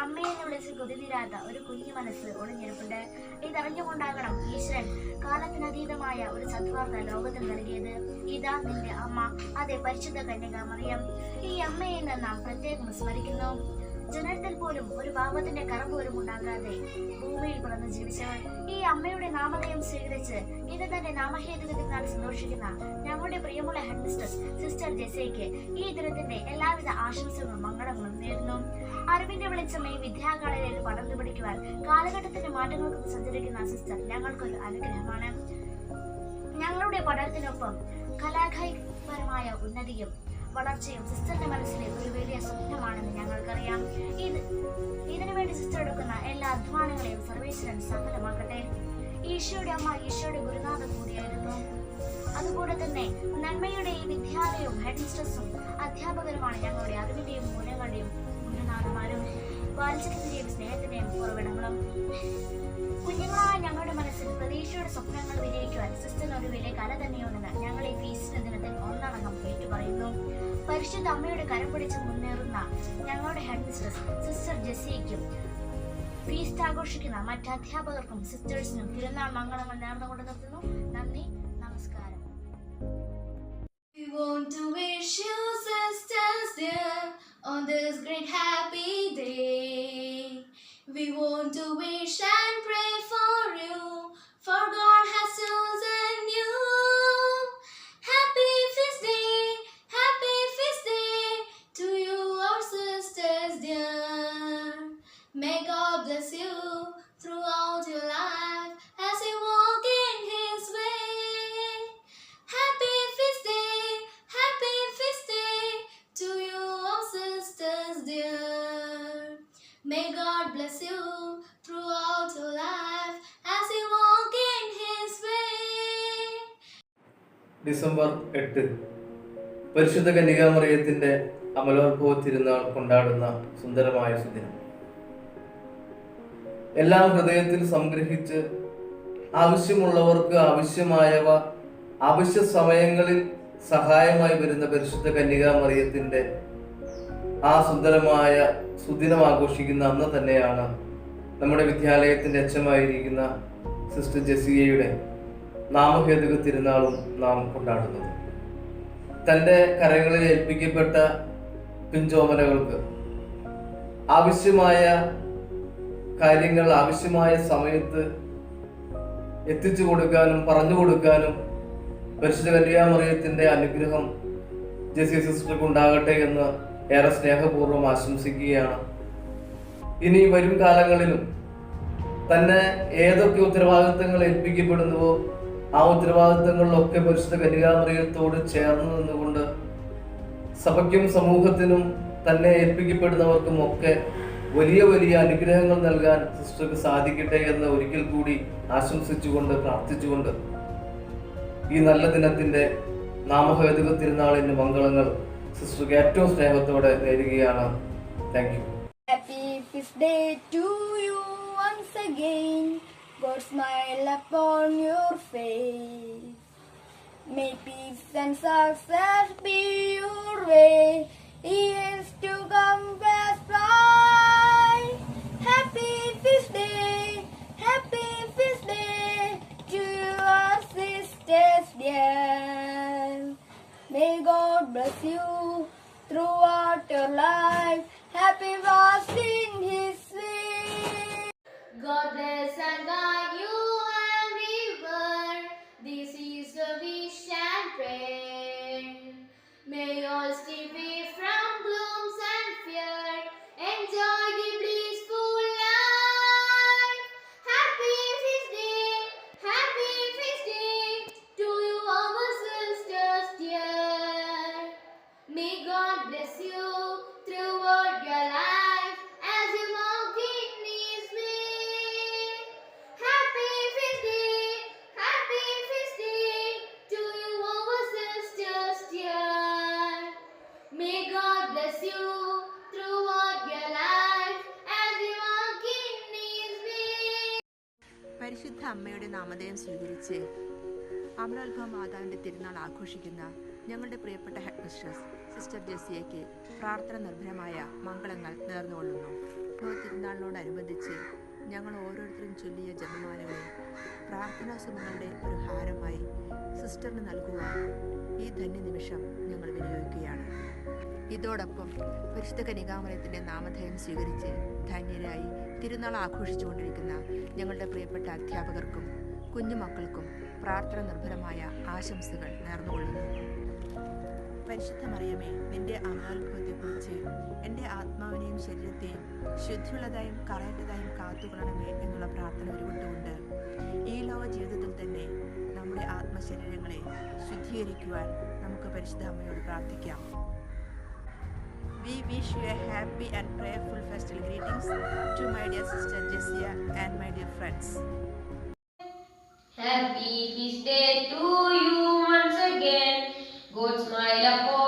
വ്യക്തിത്വത്തിനും അമ്മയെ എന്ന് വിളിച്ച് കുതിരാത്ത ഒരു കുഞ്ഞു മനസ്സ് ഒളിഞ്ഞിരിപ്പുണ്ട്. ഇതറിഞ്ഞുകൊണ്ടാകണം ഈശ്വരൻ കാലത്തിനതീതമായ ഒരു സദ്വാർത്ത ലോകത്തിൽ നൽകിയത്. ഇതാ നിന്റെ അമ്മ. അതെ പരിശുദ്ധ കന്യക മറിയം ഈ അമ്മയെ നാം പ്രത്യേകം സ്മരിക്കുന്നു. ജനനത്തിൽ പോലും ഒരു പാപത്തിന്റെ കറ പോലും ഉണ്ടാകാതെ ഭൂമിയിൽ പിറന്ന് ജീവിച്ചവർ ഈ അമ്മയുടെ നാമധേയം സ്വീകരിച്ച് ഇത് തന്റെ നാമഹേതുകത്തിൽ നാൾ സന്തോഷിക്കുന്ന ഞങ്ങളുടെ പ്രിയമുള്ള ഹെഡ് മിസ്റ്റർ സിസ്റ്റർ ജെസയ്ക്ക് ഈ ദിനത്തിന്റെ എല്ലാവിധ ആശംസകളും മംഗളങ്ങളും നേരുന്നു. അറിവിന്റെ വെളിച്ചം ഈ വിദ്യാകാലയിൽ പടർന്നു പിടിക്കുവാൻ കാലഘട്ടത്തിന്റെ മാറ്റങ്ങൾക്ക് സഞ്ചരിക്കുന്ന സിസ്റ്റർ ഞങ്ങൾക്കൊരു അനുഗ്രഹമാണ്. ഞങ്ങളുടെ പഠനത്തിനൊപ്പം കലാകായികപരമായ ഉന്നതിയും വളർച്ചയും സിസ്റ്ററിന്റെ മനസ്സിലെ ഒരു വലിയ സ്വപ്നമാണെന്ന് ഞങ്ങൾക്കറിയാം. ഇത് ഇതിനു വേണ്ടി സിസ്റ്റർ എടുക്കുന്ന എല്ലാ അധ്വാനങ്ങളെയും സർവേശ്വരൻ സഫലമാക്കട്ടെ. ഈശോയുടെ അമ്മ ഈശോയുടെ ഗുരുനാഥ കൂടിയായിരുന്നു. അതുകൂടെ തന്നെ നന്മയുടെ ഈ വിദ്യാലയവും ഹെഡ് മിസ്റ്റേഴ്സും അധ്യാപകരുമാണ് ഞങ്ങളുടെ അറിവിന്റെയും മൂല്യങ്ങളുടെയും ഗുരുനാഥന്മാരും വാത്സല്യത്തിന്റെയും സ്നേഹത്തിന്റെയും ഉറവിടങ്ങളും കുഞ്ഞുങ്ങളായ ഞങ്ങളുടെ മനസ്സിൽ പ്രതീക്ഷയുടെ സ്വപ്നങ്ങൾ വിജയിക്കുവാൻ സിസ്റ്റർ ഒരു വലിയ കല തന്നെയുണ്ടെന്ന് ഞങ്ങൾ ഈ ഫീസിന്റെ ദിനത്തിൽ ഒന്നടങ്കം ഏറ്റുപറയുന്നു. പരിശുദ്ധ അമ്മയുടെ കരം പിടിച്ച് മുന്നേറുന്ന ഞങ്ങളുടെ ഹെഡ് മിസ്ട്രസ് സിസ്റ്റർ ജെസ്സിക്കും ഫീസ്റ്റ് ആഘോഷിക്കുന്ന മറ്റ് അധ്യാപകർക്കും സിസ്റ്റേഴ്സിനും തിരുനാൾ മംഗളങ്ങൾ നേർന്നുകൊണ്ട് നിർത്തുന്നു. നന്ദി നമസ്കാരം. We want to wish you, sisters dear, on this great happy day. We want to wish and pray for you, for God has chosen May God bless you throughout your life as you walk in His way. December എട്ട് പരിശുദ്ധ കന്യകാമറിയത്തിന്റെ അമലോത്ഭവ തിരുനാൾ കൊണ്ടാടുന്ന സുന്ദരമായ സുദിനം എല്ലാം ഹൃദയത്തിൽ സംഗ്രഹിച്ച് ആവശ്യമുള്ളവർക്ക് ആവശ്യമായവ ആവശ്യ സമയങ്ങളിൽ സഹായമായി വരുന്ന പരിശുദ്ധ കന്യകാമറിയത്തിന്റെ ആ സുന്ദരമായ സുദിനം ആഘോഷിക്കുന്ന അന്ന് തന്നെയാണ് നമ്മുടെ വിദ്യാലയത്തിന്റെ അച്ഛമായിരിക്കുന്ന സിസ്റ്റർ ജെസിയയുടെ നാമഹേതുക തിരുനാളും നാം കൊണ്ടാടുന്നത്. തന്റെ കരങ്ങളിൽ ഏൽപ്പിക്കപ്പെട്ട പിഞ്ചോമനകൾക്ക് ആവശ്യമായ കാര്യങ്ങൾ ആവശ്യമായ സമയത്ത് എത്തിച്ചു കൊടുക്കാനും പറഞ്ഞു കൊടുക്കാനും പരിശുദ്ധ കല്യാമറിയത്തിന്റെ അനുഗ്രഹം ജെസി സിസ്റ്റർക്ക് ഉണ്ടാകട്ടെ എന്ന് ഏറെ സ്നേഹപൂർവം ആശംസിക്കുകയാണ്. ഇനി വരും കാലങ്ങളിലും തന്നെ ഏതൊക്കെ ഉത്തരവാദിത്തങ്ങൾ ഏൽപ്പിക്കപ്പെടുന്നുവോ ആ ഉത്തരവാദിത്തങ്ങളിലൊക്കെ പരിശുദ്ധ കന്യകാമറിയത്തോട് ചേർന്ന് നിന്നുകൊണ്ട് സഭയ്ക്കും സമൂഹത്തിനും തന്നെ ഏൽപ്പിക്കപ്പെടുന്നവർക്കും ഒക്കെ വലിയ വലിയ അനുഗ്രഹങ്ങൾ നൽകാൻ സിസ്റ്റർക്ക് സാധിക്കട്ടെ എന്ന് ഒരിക്കൽ കൂടി ആശംസിച്ചുകൊണ്ട് പ്രാർത്ഥിച്ചുകൊണ്ട് ഈ നല്ല ദിനത്തിന്റെ നാമഹേതുക തിരുനാളിന്റെ മംഗളങ്ങൾ സിസ്റ്റർക്ക് ഏറ്റവും സ്നേഹത്തോടെ നേരുകയാണ് thank you fifth day to you once again. God smile upon your face. May peace and success be your way. Happy birthday. പരിശുദ്ധ അമ്മയുടെ നാമധേയം സ്വീകരിച്ച് അമലോത്ഭവ മാതാവിന്റെ തിരുനാൾ ആഘോഷിക്കുന്ന ഞങ്ങളുടെ പ്രിയപ്പെട്ട ഹെഡ് മിസ്ട്രസ് സിസ്റ്റർ ജെസിയയ്ക്ക് പ്രാർത്ഥന നിർഭരമായ മംഗളങ്ങൾ നേർന്നുകൊള്ളുന്നു. തിരുനാളിനോടനുബന്ധിച്ച് ഞങ്ങൾ ഓരോരുത്തരും ചൊല്ലിയ ജപമാലകളെ പ്രാർത്ഥനാ സുമങ്ങളുടെ ഒരു ഹാരമായി സിസ്റ്ററിന് നൽകുവാൻ ഈ ധന്യ നിമിഷം ഞങ്ങൾ വിനിയോഗിക്കുകയാണ്. ഇതോടൊപ്പം പരിശുദ്ധ കനികാമലയത്തിന്റെ നാമധേയം സ്വീകരിച്ച് ധന്യരായി തിരുനാൾ ആഘോഷിച്ചുകൊണ്ടിരിക്കുന്ന ഞങ്ങളുടെ പ്രിയപ്പെട്ട അധ്യാപകർക്കും കുഞ്ഞുമക്കൾക്കും പ്രാർത്ഥന നിർഭരമായ ആശംസകൾ നേർന്നുകൊള്ളുന്നു. പരിശുദ്ധ മറിയമേ നിന്റെ അമലോത്ഭവത്തെക്കുറിച്ച് എന്റെ ആത്മാവിനെയും ശരീരത്തെയും ശുദ്ധിയുള്ളതായും കറയറ്റതായും കാത്തുകൊള്ളണമേ എന്നുള്ള പ്രാർത്ഥന ഉരുവിട്ടുകൊണ്ട് ഈ ലോക ജീവിതത്തിൽ തന്നെ നമ്മുടെ ആത്മശരീരങ്ങളെ ശുദ്ധീകരിക്കുവാൻ നമുക്ക് പരിശുദ്ധ അമ്മയോട് പ്രാർത്ഥിക്കാം. We wish you a happy and prayerful festival greetings to my dear sister Jessia and my dear friends. Happy feast day to you once again. God smile upon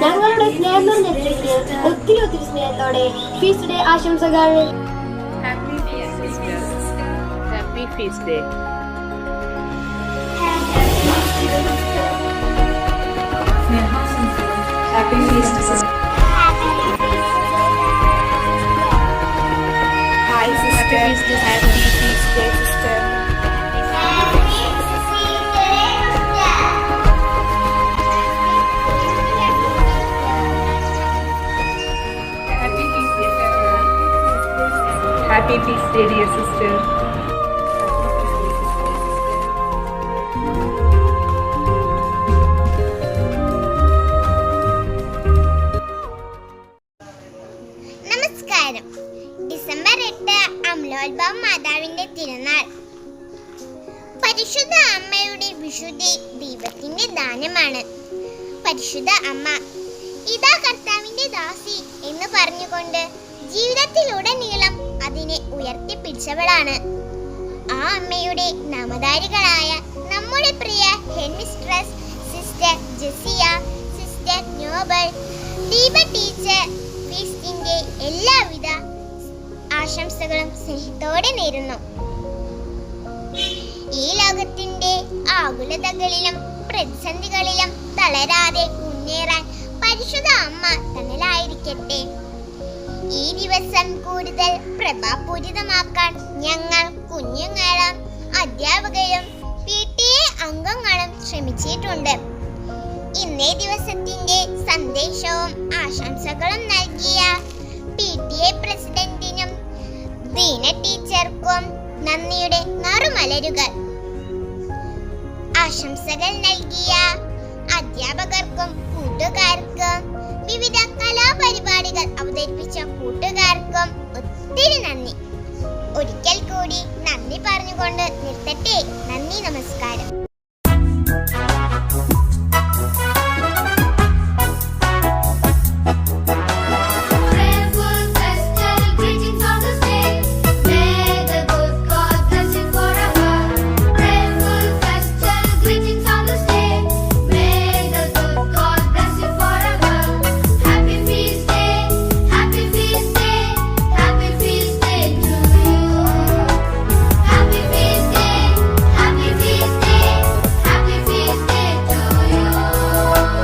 ഞങ്ങളുടെ സ്നേഹനിരക്ക് ഒത്തിരി ഒത്തിരി സ്നേഹത്തോടെ ഫീസ്റ്റ് ഡേ ആശംസകൾ. Happy Feast Day. Hi happy feast day dear sister നമസ്കാരം. December എട്ട് അമ്ലോത്ഭവ മാതാവിന്റെ തിരുനാൾ. പരിശുദ്ധ അമ്മയുടെ വിശുദ്ധി ദൈവത്തിന്റെ ദാനമാണ്. പരിശുദ്ധ അമ്മ ഇതാ കർത്താവിന്റെ ദാസി എന്ന് പറഞ്ഞുകൊണ്ട് ജീവിതത്തിലുടനീളം അതിനെ ഉയർത്തിപ്പിടിച്ചവളാണ്. ആ അമ്മയുടെ നാമധാരികളായ നമ്മുടെ പ്രിയ ഹെഡ്മിസ്ട്രസ് സിസ്റ്റർ ജെസിയ സിസ്റ്റർ നോബൽ ദീപ ടീച്ചർ ഫീസ്റ്റിന്റെ എല്ലാവിധ ആശംസകളും സ്നേഹത്തോടെ നേരുന്നു. ഈ ലോകത്തിന്റെ ആകുലതകളിലും പ്രതിസന്ധികളിലും തളരാതെ മുന്നേറാൻ പരിശുദ്ധ അമ്മ ഈ ദിവസം കൂടുതൽ പ്രഭാപൂരിതമാക്കാൻ ഞങ്ങൾ കുഞ്ഞുങ്ങളും അധ്യാപകരും പി ടി എ അംഗങ്ങളും ശ്രമിച്ചിട്ടുണ്ട്. ഇന്നേ ദിവസത്തിന്റെ സന്ദേശവും ആശംസകളും നൽകിയ പി ടി എ പ്രസിഡന്റിനും ദീന ടീച്ചർക്കും നന്ദിയുടെ നറുമലരുകൾ. ആശംസകൾ നൽകിയ അധ്യാപകർക്കും കൂട്ടുകാർക്കും വിവിധ കലാപരിപാടികൾ അവതരിപ്പിച്ച കൂട്ടുകാർക്കും ഒത്തിരി നന്ദി. ഒരിക്കൽ കൂടി നന്ദി പറഞ്ഞുകൊണ്ട് നിർത്തട്ടെ. നന്ദി നമസ്കാരം.